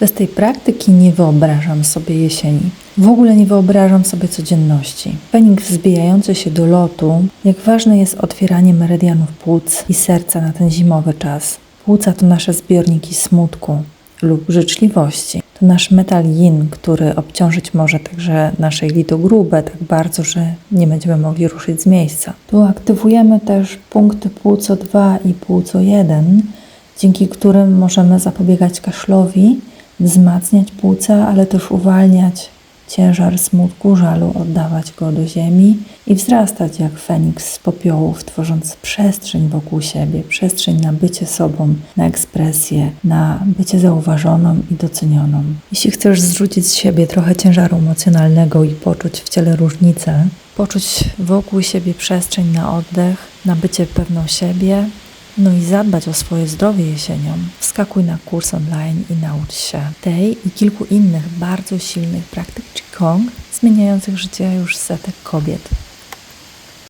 Bez tej praktyki nie wyobrażam sobie jesieni. W ogóle nie wyobrażam sobie codzienności. Feniks wzbijający się do lotu, jak ważne jest otwieranie meridianów płuc i serca na ten zimowy czas. Płuca to nasze zbiorniki smutku lub życzliwości. To nasz metal yin, który obciążyć może także nasze grube tak bardzo, że nie będziemy mogli ruszyć z miejsca. Tu aktywujemy też punkty płuco 2 i płuco 1, dzięki którym możemy zapobiegać kaszlowi, wzmacniać płuca, ale też uwalniać ciężar smutku, żalu, oddawać go do ziemi i wzrastać jak feniks z popiołów, tworząc przestrzeń wokół siebie, przestrzeń na bycie sobą, na ekspresję, na bycie zauważoną i docenioną. Jeśli chcesz zrzucić z siebie trochę ciężaru emocjonalnego i poczuć w ciele różnicę, poczuć wokół siebie przestrzeń na oddech, na bycie pewną siebie, no i zadbać o swoje zdrowie jesienią, wskakuj na kurs online i naucz się tej i kilku innych bardzo silnych praktyk Qigong zmieniających życie już setek kobiet.